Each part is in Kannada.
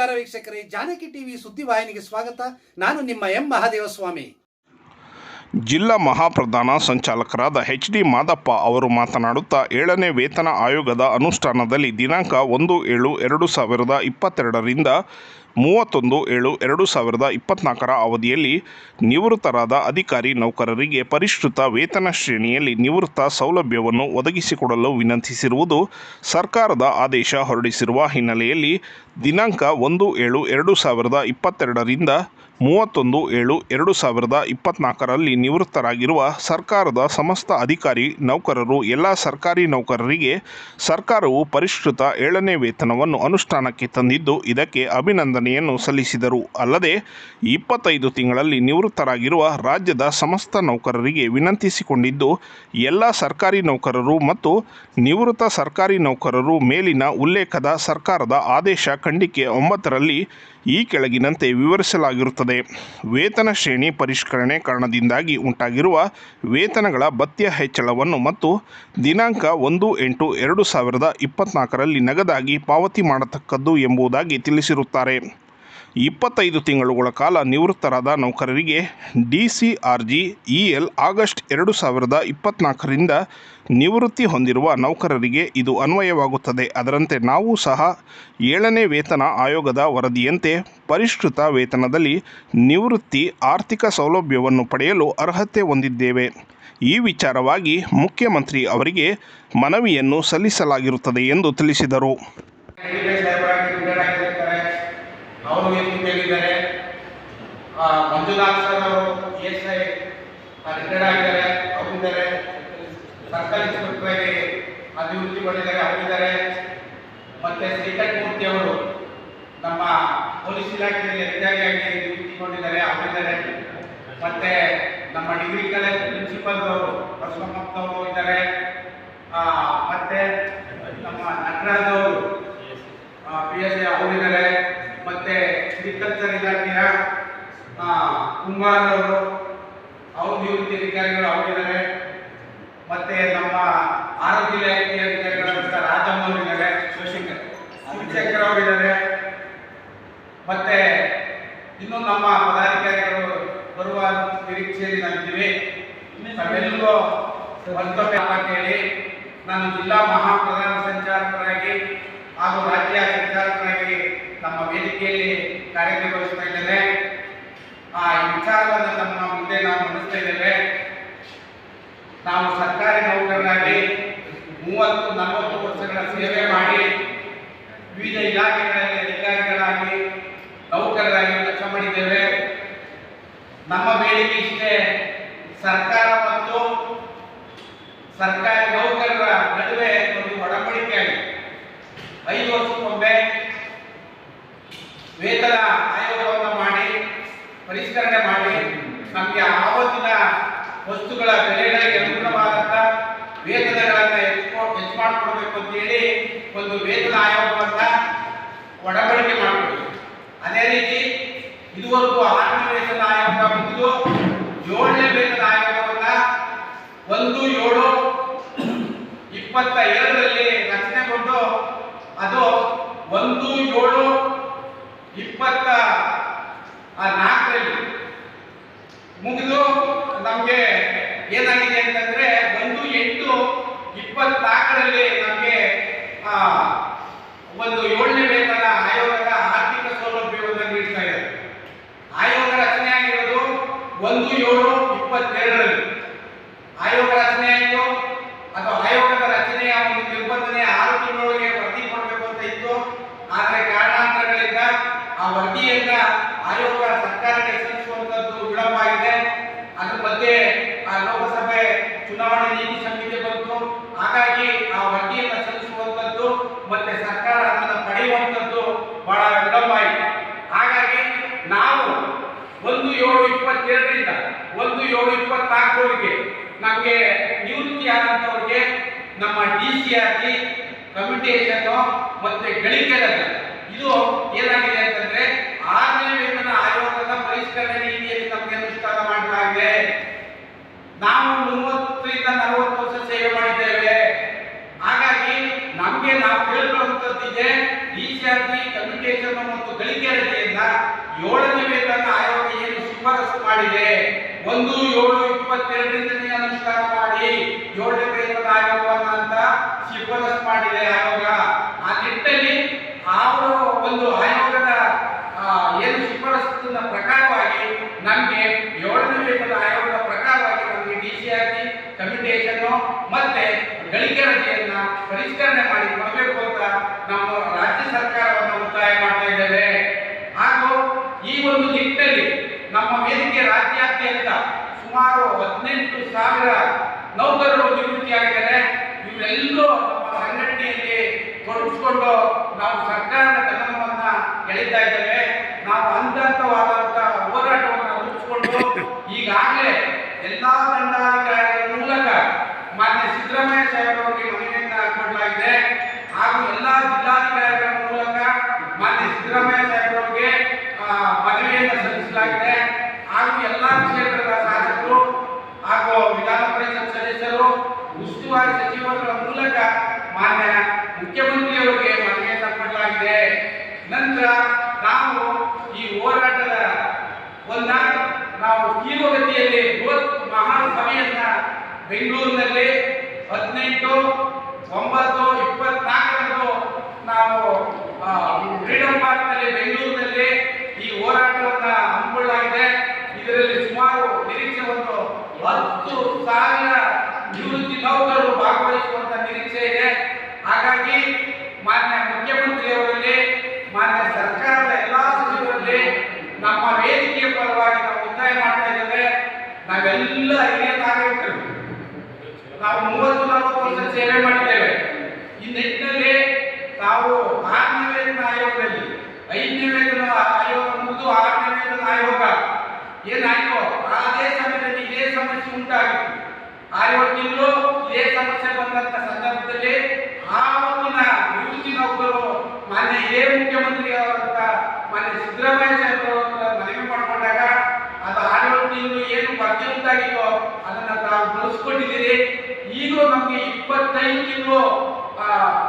ನಮಸ್ಕಾರ ವೀಕ್ಷಕರೇ, ಜಾನಕಿ ಟಿವಿ ಸುದ್ದಿವಾಹಿನಿಗೆ ಸ್ವಾಗತ. ನಾನು ನಿಮ್ಮ ಎಂ ಮಹಾದೇವಸ್ವಾಮಿ. ಜಿಲ್ಲಾ ಮಹಾಪ್ರಧಾನ ಸಂಚಾಲಕರಾದ ಎಚ್ ಡಿ ಮಾದಪ್ಪ ಅವರು ಮಾತನಾಡುತ್ತಾ, ಏಳನೇ ವೇತನ ಆಯೋಗದ ಅನುಷ್ಠಾನದಲ್ಲಿ ದಿನಾಂಕ ಒಂದು ಏಳು ಎರಡು ಸಾವಿರದ ಇಪ್ಪತ್ತೆರಡರಿಂದ ಮೂವತ್ತೊಂದು ಏಳು ಎರಡು ಸಾವಿರದ ಇಪ್ಪತ್ನಾಲ್ಕರ ಅವಧಿಯಲ್ಲಿ ನಿವೃತ್ತರಾದ ಅಧಿಕಾರಿ ನೌಕರರಿಗೆ ಪರಿಷ್ಕೃತ ವೇತನ ಶ್ರೇಣಿಯಲ್ಲಿ ನಿವೃತ್ತ ಸೌಲಭ್ಯವನ್ನು ಒದಗಿಸಿಕೊಡಲು ವಿನಂತಿಸಿರುವುದು ಸರ್ಕಾರದ ಆದೇಶ ಹೊರಡಿಸಿರುವ ಹಿನ್ನೆಲೆಯಲ್ಲಿ ದಿನಾಂಕ ಒಂದು ಏಳು ಎರಡು ಸಾವಿರದ ಇಪ್ಪತ್ತೆರಡರಿಂದ ಮೂವತ್ತೊಂದು ಏಳು ಎರಡು ಸಾವಿರದ ಇಪ್ಪತ್ತ್ನಾಲ್ಕರಲ್ಲಿ ನಿವೃತ್ತರಾಗಿರುವ ಸರ್ಕಾರದ ಸಮಸ್ತ ಅಧಿಕಾರಿ ನೌಕರರು ಎಲ್ಲ ಸರ್ಕಾರಿ ನೌಕರರಿಗೆ ಸರ್ಕಾರವು ಪರಿಷ್ಕೃತ ಏಳನೇ ವೇತನವನ್ನು ಅನುಷ್ಠಾನಕ್ಕೆ ತಂದಿದ್ದು ಇದಕ್ಕೆ ಅಭಿನಂದನೆಯನ್ನು ಸಲ್ಲಿಸಿದರು. ಅಲ್ಲದೆ, ಇಪ್ಪತ್ತೈದು ತಿಂಗಳಲ್ಲಿ ನಿವೃತ್ತರಾಗಿರುವ ರಾಜ್ಯದ ಸಮಸ್ತ ನೌಕರರಿಗೆ ವಿನಂತಿಸಿಕೊಂಡಿದ್ದು, ಎಲ್ಲ ಸರ್ಕಾರಿ ನೌಕರರು ಮತ್ತು ನಿವೃತ್ತ ಸರ್ಕಾರಿ ನೌಕರರು ಮೇಲಿನ ಉಲ್ಲೇಖದ ಸರ್ಕಾರದ ಆದೇಶ ಖಂಡಿಕೆ ಒಂಬತ್ತರಲ್ಲಿ ಈ ಕೆಳಗಿನಂತೆ ವಿವರಿಸಲಾಗಿರುತ್ತದೆ. ವೇತನ ಶ್ರೇಣಿ ಪರಿಷ್ಕರಣೆ ಕಾರಣದಿಂದಾಗಿ ಉಂಟಾಗಿರುವ ವೇತನಗಳ ಭತ್ಯ ಹೆಚ್ಚಳವನ್ನು ಮತ್ತು ದಿನಾಂಕ ಒಂದು ಎಂಟು ಎರಡು ಸಾವಿರದ ಇಪ್ಪತ್ತ್ನಾಲ್ಕರಲ್ಲಿ ನಗದಾಗಿ ಪಾವತಿ ಮಾಡತಕ್ಕದ್ದು ಎಂಬುದಾಗಿ ತಿಳಿಸಿರುತ್ತಾರೆ. ಇಪ್ಪತ್ತೈದು ತಿಂಗಳುಗಳ ಕಾಲ ನಿವೃತ್ತರಾದ ನೌಕರರಿಗೆ D C R G E L August ಎರಡು ಸಾವಿರದ ಇಪ್ಪತ್ತ್ನಾಲ್ಕರಿಂದ ನಿವೃತ್ತಿ ಹೊಂದಿರುವ ನೌಕರರಿಗೆ ಇದು ಅನ್ವಯವಾಗುತ್ತದೆ. ಅದರಂತೆ ನಾವು ಸಹ ಏಳನೇ ವೇತನ ಆಯೋಗದ ವರದಿಯಂತೆ ಪರಿಷ್ಕೃತ ವೇತನದಲ್ಲಿ ನಿವೃತ್ತಿ ಆರ್ಥಿಕ ಸೌಲಭ್ಯವನ್ನು ಪಡೆಯಲು ಅರ್ಹತೆ ಹೊಂದಿದ್ದೇವೆ. ಈ ವಿಚಾರವಾಗಿ ಮುಖ್ಯಮಂತ್ರಿ ಅವರಿಗೆ ಮನವಿಯನ್ನು ಸಲ್ಲಿಸಲಾಗಿರುತ್ತದೆ ಎಂದು ತಿಳಿಸಿದರು ಡಿಬೆ ಸಾಹೇಬರಾಗಿ ರಿಟೈರ್ಡ್ ಆಗಿರ್ತಾರೆ ಅವರು ವೇದಿಕೆಯಲ್ಲಿದ್ದಾರೆ ಆ, ಮಂಜುನಾಥ್ ಸರ್ ಅವರು ಪಿ ಎಸ್ ಐ ರಿಟೈರ್ಡ್ ಆಗಿದ್ದಾರೆ ಅವರಿದ್ದಾರೆ, ಸರ್ಕಾರಿ ಇನ್ಸ್ಪೆಕ್ಟರ್ ಅಭಿವೃದ್ಧಿ ಪಡೆದಿದ್ದಾರೆ ಅವರಿದ್ದಾರೆ. ಮತ್ತೆ ಶ್ರೀಕಂಠ ಮೂರ್ತಿ ಅವರು ನಮ್ಮ ಪೊಲೀಸ್ ಇಲಾಖೆಯಲ್ಲಿ ಅಧಿಕಾರಿಯಾಗಿ ನಿವೃತ್ತಿಗೊಂಡಿದ್ದಾರೆ ಅವರಿದ್ದಾರೆ. ಮತ್ತೆ ನಮ್ಮ ಡಿಗ್ರಿ ಕಾಲೇಜ್ ಪ್ರಿನ್ಸಿಪಲ್ ಅವರು ಅವರು ಇದ್ದಾರೆ. ಮತ್ತೆ ನಮ್ಮ ನಟರಾಜ್ ಅವರು ಪಿ ಎಸ್ ಐ ಅವರಿದ್ದಾರೆ. ಮತ್ತೆ ಅಗ್ರಿಕಲ್ಚರ್ ಇಲಾಖೆಯ ಕುಮಾರ್ ಅವರು ಅವ್ರ ನಿವೃತ್ತಿ ಅಧಿಕಾರಿಗಳು ಅವರಿದ್ದಾರೆ ಮತ್ತೆ ನಮ್ಮ ಆರೋಗ್ಯ ಇಲಾಖೆಯ ಅಧಿಕಾರಿಗಳಾದಂಥ ರಾಜಮ್ಮ ಅವರಿದ್ದಾರೆ ಶಿವಶಂಕರ್ ಶಿವಶಂಕರ್ ಅವರಿದ್ದಾರೆ ಮತ್ತೆ ಇನ್ನು ನಮ್ಮ ಪದಾಧಿಕಾರಿಗಳು ಬರುವ ನಿರೀಕ್ಷೆಯಲ್ಲಿ ನಾವಿದ್ದೀವಿ. ತಾವೆಲ್ಲರೂ ಮತ್ತೊಮ್ಮೆ ಹೇಳಿ ನಾನು ಜಿಲ್ಲಾ ಮಹಾಪ್ರಧಾನ ಸಂಚಾಲಕರಾಗಿ ಹಾಗೂ ರಾಜ್ಯ ಸಂಚಾಲಕರಾಗಿ ನಮ್ಮ ವೇದಿಕೆಯಲ್ಲಿ ಕಾರ್ಯನಿರ್ವಹಿಸ್ತಾ ಇದ್ದೇನೆ ಆ ಈ ವಿಚಾರವನ್ನು ನಮ್ಮ ಮುಂದೆ ನಾವು ಮಂಡಿಸ್ತಾ ಇದ್ದೇವೆ ನಾವು ಸರ್ಕಾರಿ ನೌಕರರಾಗಿ ಮೂವತ್ತು, ನಲವತ್ತು ವರ್ಷಗಳ ಸೇವೆ ಮಾಡಿ ವಿವಿಧ ಇಲಾಖೆಗಳಲ್ಲಿ ಅಧಿಕಾರಿಗಳಾಗಿ ನೌಕರರಾಗಿ ಕೆಲಸ ಮಾಡಿದ್ದೇವೆ. ನಮ್ಮ ಬೇಡಿಕೆ ಇಷ್ಟೇ ಸರ್ಕಾರ ಮತ್ತು ಸರ್ಕಾರಿ ನೌಕರರ ನಡುವೆ ಒಂದು ಒಡಂಬಡಿಕೆ ಆಗಿದೆ ಐದು ವರ್ಷಕ್ಕೊಮ್ಮೆ ವೇತನ ಆಯೋಗವನ್ನು ಮಾಡಿ ಪರಿಷ್ಕರಣೆ ಮಾಡಿ ಆವತ್ತಿನ ವಸ್ತುಗಳ ಬೆಲೆಗಳಿಗೆ ಅನುಗುಣವಾದಂತ ವೇತನಗಳನ್ನ ಹೆಚ್ಚು ಮಾಡಿಕೊಡ್ಬೇಕು ಅಂತೇಳಿ ಒಂದು ವೇತನ ಆಯೋಗವನ್ನ ಒಡಂಬಡಿಕೆ ಮಾಡಿಕೊಡ್ಬೇಕು. ಅದೇ ರೀತಿ ಇದುವರೆಗೂ ಆರನೇ ವೇತನ ಆಯೋಗ ಬಂದಿದ್ದು ಏಳನೇ ವೇತನ ಆಯೋಗವನ್ನ ಒಂದು ಏಳು ಇಪ್ಪತ್ತ ಎರಡರಲ್ಲಿ ರಚನೆಗೊಂಡು ಅದು ಒಂದು ಏಳು ಇಪ್ಪತ್ತ, ಆ ಮುಗಿದು ನಮಗೆ ಏನಾಗಿದೆ ಅಂತಂದ್ರೆ ಒಂದು ಎಂಟು ಇಪ್ಪತ್ನಾಲ್ಕರಲ್ಲಿ ನಮಗೆ ಒಂದು ಏಳನೇ ವೇತನ ಆಯೋಗದ ಆರ್ಥಿಕ ಸೌಲಭ್ಯವನ್ನು ನೀಡ್ತಾ ಇದೆ ಆಯೋಗ ರಚನೆ ಆಗಿರೋದು ಒಂದು ಏಳು ಇಪ್ಪತ್ತೆರಡರಲ್ಲಿ ಆಯೋಗ ರಚನೆ ಆಯಿತು ಅದು ಆಯೋಗದ ರಚನೆಯ ಒಂದು ನಿರ್ಬಂಧನೆ ಆರು ತಿಂಗಳೊಳಗೆ ವರದಿ ಕೊಡಬೇಕು ಅಂತ ಇತ್ತು ಆದರೆ ಕಾರಣಾಂತರಗಳಿಂದ ಆ ವರದಿಯನ್ನ ಆಯೋಗ ಸರ್ಕಾರಕ್ಕೆ ಸಲ್ಲಿಸುವಂತದ್ದು ವಿಳಂಬ ಆಗಿದೆ ಅದ್ರ ಮಧ್ಯೆ ಆ ಲೋಕಸಭೆ ಚುನಾವಣೆ ನೀತಿ ಸಂಹಿತೆ ಬಂತು. ಹಾಗಾಗಿ ಆ ವರದಿಯನ್ನು ಸಲ್ಲಿಸುವಂತದ್ದು ಮತ್ತೆ ಸರ್ಕಾರ ಅದನ್ನು ಪಡೆಯುವಂತದ್ದು ಬಹಳ ವಿಳಂಬ ಆಯಿತು ಹಾಗಾಗಿ ನಾವು ಒಂದು ಏಳು ಇಪ್ಪತ್ತೆರಡರಿಂದ ಒಂದು ಏಳು ಇಪ್ಪತ್ನಾಲ್ಕರವರೆಗೆ ನಮಗೆ ನಿವೃತ್ತಿ ಆದಂಥವ್ರಿಗೆ ನಮ್ಮ D C R T commutation ಮತ್ತೆ ಗಳಿಕೆ ರಜೆ. ಇದು ಏನಾಗಿದೆ ಅಂತಂದ್ರೆ ಆರನೇ ವೇತನ ಆಯೋಗದ ಪರಿಷ್ಕರಣೆ ನೀತಿಯಲ್ಲಿ ನಮಗೆ ಅನುಷ್ಠಾನ ಮಾಡಲಾಗಿದೆ ನಾವು ಮೂವತ್ತರಿಂದ ನಲವತ್ತು ವರ್ಷ ಸೇವೆ ಮಾಡಿದ್ದೇವೆ ಹಾಗಾಗಿ ನಮಗೆ ನಾವು ಕೇಳ್ಕೊಳ್ಳುವಂಥದ್ದಿದೆ ಡಿ ಸಿ ಡಿಸಿಆರ್ಟಿ ಕಮ್ಯುನಿಕೇಶನ್ ಮತ್ತು ಗಳಿಕೆ ರಜೆಯಿಂದ ಏಳನೇ ವೇತನ ಆಯೋಗ ಏನು ಶಿಫಾರಸು ಮಾಡಿದೆ. ಒಂದು, ಏಳು ಇಪ್ಪತ್ತೆರಡರಿಂದನೇ ಅನುಷ್ಠಾನ ಮಾಡಿ ಏಳನೇ ವೇತನ ಆಯೋಗವನ್ನ ಅಂತ ಶಿಫಾರಸು ಮಾಡಿದೆ ಆಯೋಗ. ಆ ನಿಟ್ಟಿನಲ್ಲಿ ಅವರು ಒಂದು ಆಯೋಗದ ಏನು ಶಿಫಾರಸಿನ ಪ್ರಕಾರವಾಗಿ ನಮಗೆ ಏಳನೇ ವೇತನ ಆಯೋಗದ ಪ್ರಕಾರವಾಗಿ ನಮಗೆ D C R T communication ಮತ್ತೆ ಗಳಿಕೆ ರಜೆಯನ್ನ ಪರಿಷ್ಕರಣೆ ಮಾಡಿ ಕೊಡಬೇಕು ಅಂತ ನಮ್ಮ ರಾಜ್ಯ ಸರ್ಕಾರವನ್ನು ಒತ್ತಾಯ ಮಾಡ್ತಾ ಇದ್ದೇವೆ ಹಾಗೂ ಈ ಒಂದು ನಿಟ್ಟಿನಲ್ಲಿ ನಮ್ಮ ವೇದಿಕೆ ರಾಜ್ಯಾದ್ಯಂತ ಸುಮಾರು ಹದಿನೆಂಟು ಸಾವಿರ ನೌಕರರು ನಿವೃತ್ತಿಯಾಗಿದ್ದಾರೆ. ಇವರೆಲ್ಲರೂ ನಮ್ಮ ಸಂಘಟನೆಯಲ್ಲಿ ತೊಡಗಿಸಿಕೊಂಡು ನಾವು ಸರ್ಕಾರದ ಕದನವನ್ನ ಎಳಿತಾ ಇದ್ದೇವೆ. ನಾವು ಹಂತವಾದಂತಹ ಹೋರಾಟವನ್ನು ರೂಪಿಸಿಕೊಂಡು ಈಗಾಗಲೇ ಎಲ್ಲಾ ದಂಡಾಧಿಕಾರಿಗಳ ಮೂಲಕ ಮಾನ್ಯ ಸಿದ್ದರಾಮಯ್ಯ ಸಾಹೇಬರವರಿಗೆ ಮನವಿಯನ್ನ ಕೊಡಲಾಗಿದೆ. ಹಾಗೂ ಎಲ್ಲಾ ಜಿಲ್ಲಾಧಿಕಾರಿಗಳ ಮೂಲಕ ಮಾನ್ಯ ಸಿದ್ದರಾಮಯ್ಯ ಸಾಹೇಬರವರಿಗೆ ಆ, ಮನವಿಯನ್ನು ಸಲ್ಲಿಸಲಾಗಿದೆ ಹಾಗೂ ಎಲ್ಲಾ ಕ್ಷೇತ್ರದ ಶಾಸಕರು ಹಾಗೂ ವಿಧಾನ ಪರಿಷತ್ ಸದಸ್ಯರು ಉಸ್ತುವಾರಿ ಸಚಿವರ ಮೂಲಕ ಮಾನ್ಯ ಮುಖ್ಯಮಂತ್ರಿಯವರಿಗೆ ಮನವಿಯನ್ನು ಕೊಡಲಾಗಿದೆ ನಂತರ ನಾವು ಈ ಹೋರಾಟದ ಒಂದಾಗ ನಾವು ತೀವ್ರಗತಿಯಲ್ಲಿ ಬೃಹತ್ ಮಹಾಸಭೆಯನ್ನ ಬೆಂಗಳೂರಿನಲ್ಲಿ ಹದಿನೆಂಟು, ಒಂಬತ್ತು, ಇಪ್ಪತ್ನಾಲ್ಕರಂದು ನಾವು ಫ್ರೀಡಂ ಪಾರ್ಕ್ನಲ್ಲಿ ಬೆಂಗಳೂರಿನಲ್ಲಿ ಈ ಹೋರಾಟವನ್ನ ಹಮ್ಮಿಕೊಳ್ಳಲಾಗಿದೆ. ಇದರಲ್ಲಿ ಸುಮಾರು ನಿರೀಕ್ಷೆ ಒಂದು ಹತ್ತು ಸಾವಿರ ನಿವೃತ್ತಿ ನೌಕರರು ಭಾಗವಹಿಸುವಂತ ನಿರೀಕ್ಷೆ ಇದೆ. ಹಾಗಾಗಿ ಮಾನ್ಯ ಮುಖ್ಯಮಂತ್ರಿಯವರಲ್ಲಿ ಮಾನ್ಯ ಸರ್ಕಾರದ ಎಲ್ಲಾ ಸಚಿವರಲ್ಲಿ ನಮ್ಮ ವೇದಿಕೆಯ ಪರವಾಗಿ ನಾವು ಒತ್ತಾಯ ಮಾಡ್ತಾ ಇದ್ದೇವೆ, ನಾವೆಲ್ಲ ಹಿರಿಯ ನಾಗರಿಕರು. ನಾವು ಮೂವತ್ತು ನಲವತ್ತು ವರ್ಷ ಸೇವೆ ಮಾಡಿದ್ದೇವೆ. ಈ ನಿಟ್ಟಿನಲ್ಲಿ ತಾವು ಆರನೇ ಆಯೋಗದಲ್ಲಿ, ಐದನೇ ಆಯೋಗ ಮುಗಿದು ಆರನೇ ವೇತನ ಆಯೋಗ. ಏನಾಯ್ತು, ಅದೇ ಸಮಯದಲ್ಲಿ ಇದೇ ಸಮಸ್ಯೆ ಉಂಟಾಗಿತ್ತು. ಆಯೋಗದಿಂದಲೂ ಇದೇ ಸಮಸ್ಯೆ ಬಂದಂತ ಸಂದರ್ಭದಲ್ಲಿ ಆವತ್ತಿನ ನಿವೃತ್ತಿ ನೌಕರು ಮಾನ್ಯ ಎ ಮುಖ್ಯಮಂತ್ರಿ ಅವರಂತ ಮಾನ್ಯ ಸಿದ್ದರಾಮಯ್ಯ ಸಾಹೇಬರು ಮನವಿ ಮಾಡಿಕೊಂಡಾಗ ಅದು ಆರೇಳು ತಿಂಗಳು ಏನು ಭರ್ತಿ ಉಂಟಾಗಿತ್ತೋ ಅದನ್ನ ತಾವು ಬಳಸ್ಕೊಂಡಿದ್ದೀರಿ ಈಗಲೂ ನಮಗೆ ಇಪ್ಪತ್ತೈದು ತಿಂಗಳು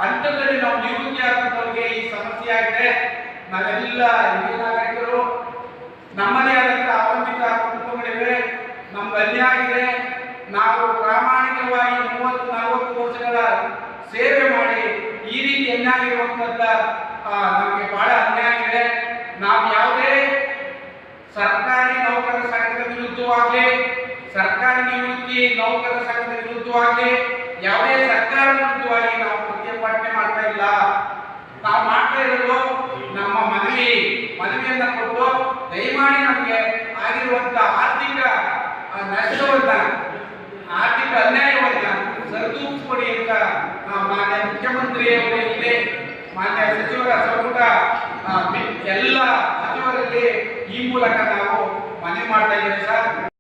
ಹಂತದಲ್ಲಿ ನಾವು ನಿವೃತ್ತಿ ಆದಂತವ್ರಿಗೆ ಈ ಸಮಸ್ಯೆ ಆಗಿದೆ. ನಾವೆಲ್ಲ ಹಿರಿಯ ನಾಗರಿಕರು, ನಮ್ಮದೇ ಆದಂತ ಅವಲಂಬಿತ ಕುಟುಂಬಗಳಿವೆ ನಮ್ಗೆ ಇದೆ ನಾವು ಪ್ರಾಮಾಣಿಕವಾಗಿ ಮೂವತ್ತು, ನಲವತ್ತು ವರ್ಷಗಳ ಸೇವೆ ಮಾಡಿ ಈ ರೀತಿ ಅನ್ಯಾಯ ಇರುವಂತದ್ದ ನಮಗೆ ಬಹಳ ಅನ್ಯಾಯ ಆಗಿದೆ ನಾವು ಯಾವುದೇ ಸರ್ಕಾರಿ ನೌಕರರ ಸಂಘದ ವಿರುದ್ಧವಾಗಲಿ ಸರ್ಕಾರಿ ನಿವೃತ್ತಿ, ನೌಕರ ಸಂಘದ ವಿರುದ್ಧವಾಗಿ ಯಾವುದೇ ಸರ್ಕಾರ ವಿರುದ್ಧವಾಗಿ ನಾವು ಪ್ರತಿಭಟನೆ ಮಾಡ್ತಾ ಇಲ್ಲ. ನಾವು ಮಾಡ್ತಾ ಇರೋದು ನಮ್ಮ ಮನವಿ, ಮನವಿಯನ್ನ ಕೊಟ್ಟು ದಯಮಾಡಿ ನಮಗೆ ಆಗಿರುವಂತ ಆರ್ಥಿಕ ನಷ್ಟವನ್ನ, ಆರ್ಥಿಕ ಅನ್ಯಾಯವನ್ನ ಸರಿದೂಗಿಸ್ಕೊಡಿ ಅಂತ ಮಾನ್ಯ ಮಾನ್ಯ ಮುಖ್ಯಮಂತ್ರಿಯವರಿಗೆ ಮಾನ್ಯ ಸಚಿವರ ಸಂಪುಟ ಎಲ್ಲ ಸಚಿವರಲ್ಲಿ ಈ ಮೂಲಕ ನಾವು ಮನವಿ ಮಾಡ್ತಾ ಸರ್.